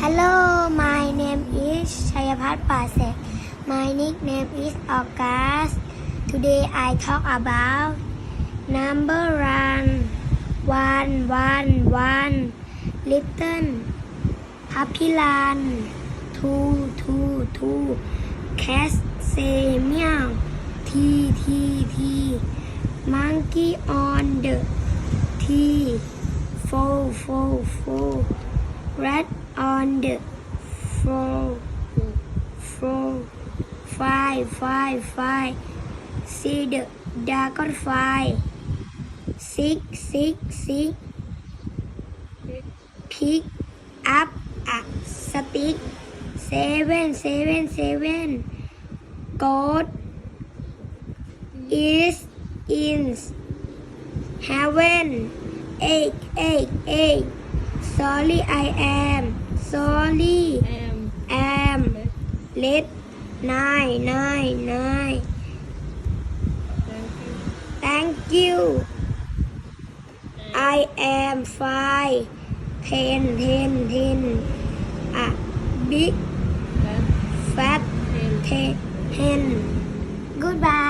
Hello my name is Chayapat Pasek My nickname is August Today I talk about number one one one one Little Papilan two two two Cat say meow T T T Monkey on the T four four four On the floor floor five five five See the dragonfly six six six pick up uh, a stick seven seven seven God is in heaven eight eight eight sorry I am. Sorry. Am. Am. Let nine nine nine. Thank you. Thank you I am five. Ten ten ten. A big and fat ten ten. Goodbye